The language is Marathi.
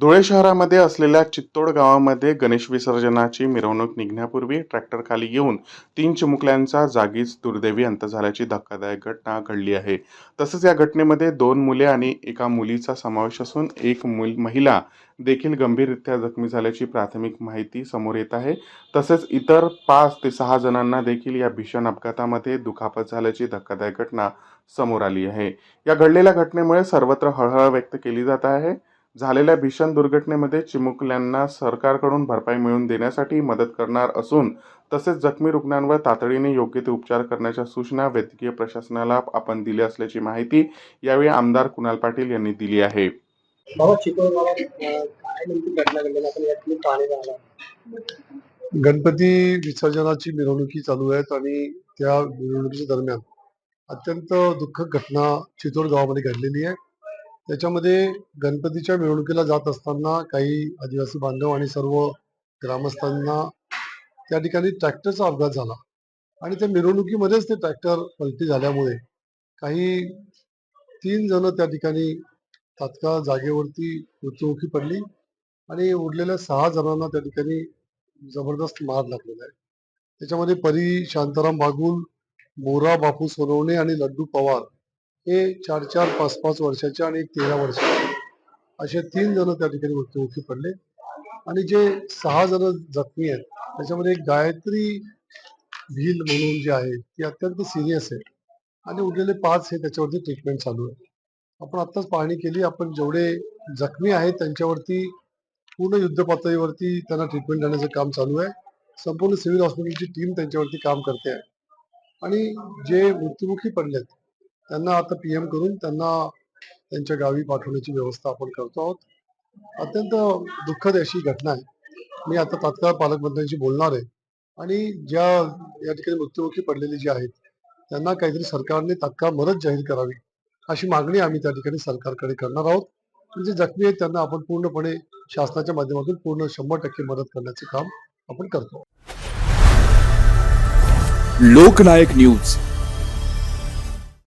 धुळे शहरामध्ये असलेल्या चित्तोड गावामध्ये गणेश विसर्जनाची मिरवणूक निघण्यापूर्वी ट्रॅक्टर खाली येऊन तीन चिमुकल्यांचा जागीच दुर्दैवी अंत झाल्याची धक्कादायक घटना घडली आहे. तसंच या घटनेमध्ये दोन मुले आणि एका मुलीचा समावेश असून एक मुल महिला देखील गंभीररित्या जखमी झाल्याची प्राथमिक माहिती समोर येत आहे. तसेच इतर पाच ते सहा जणांना देखील या भीषण अपघातामध्ये दुखापत झाल्याची धक्कादायक घटना समोर आली आहे. या घडलेल्या घटनेमुळे सर्वत्र हळहळ व्यक्त केली जात आहे. झालेल्या भीषण दुर्घटनेमध्ये चिमुकल्यांना सरकारकडून भरपाई मिळवून देण्यासाठी मदत करणार असून तसेच जखमी रुग्णांवर तातडीने योग्य ते उपचार करण्याच्या सूचना वैद्यकीय प्रशासनाला आपण दिल्या असल्याची माहिती यावेळी आमदार कुणाल पाटील यांनी दिली आहे. गणपती विसर्जनाची मिरवणुकी चालू आहेत आणि त्या मिरवणुकीच्या दरम्यान अत्यंत दुःखद घटना चितोड गावामध्ये घडलेली आहे. त्याच्यामध्ये गणपतीच्या मिरवणुकीला जात असताना काही आदिवासी बांधव आणि सर्व ग्रामस्थांना त्या ठिकाणी ट्रॅक्टरचा अपघात झाला. आणि त्या मिरवणुकीमध्येच ते ट्रॅक्टर पलटी झाल्यामुळे काही तीन जण त्या ठिकाणी तात्काळ जागेवरती मृत्युमुखी पडली आणि उरलेल्या सहा जणांना त्या ठिकाणी जबरदस्त मार लागलेला आहे. त्याच्यामध्ये परी शांताराम बागुल मोरा बापू सोनवणे आणि लड्डू पवार हे चार चार पाच पाच वर्षाचे आणि एक तेरा वर्षाचे असे तीन जण त्या ठिकाणी मृत्युमुखी पडले. आणि जे सहा जण जखमी आहेत त्याच्यामध्ये एक गायत्री भील म्हणून जे आहे ती अत्यंत सिरियस आहे. आणि उरलेले पाच हे त्याच्यावरती ट्रीटमेंट चालू आहे. आपण आत्ताच पाहणी केली आपण जेवढे जखमी आहेत त्यांच्यावरती पूर्ण युद्ध पातळीवरती त्यांना ट्रीटमेंट देण्याचं काम चालू आहे. संपूर्ण सिव्हिल हॉस्पिटलची टीम त्यांच्यावरती काम करते आहे. आणि जे मृत्युमुखी पडलेत त्यांना आता पीएम करून त्यांना त्यांच्या गावी पाठवण्याची व्यवस्था आपण करतो आहोत. अत्यंत दुःखद अशी घटना आहे. मी आता तात्काळ पालकमंत्र्यांशी बोलणार आहे. आणि ज्या या ठिकाणी मृत्युमुखी पडलेली जी आहेत त्यांना काहीतरी सरकारने तात्काळ मदत जाहीर करावी अशी मागणी आम्ही त्या ठिकाणी सरकारकडे करणार आहोत. म्हणजे जखमी आहेत त्यांना आपण पूर्णपणे शासनाच्या माध्यमातून पूर्ण शंभर टक्के मदत करण्याचे काम आपण करतो. लोकनायक न्यूज.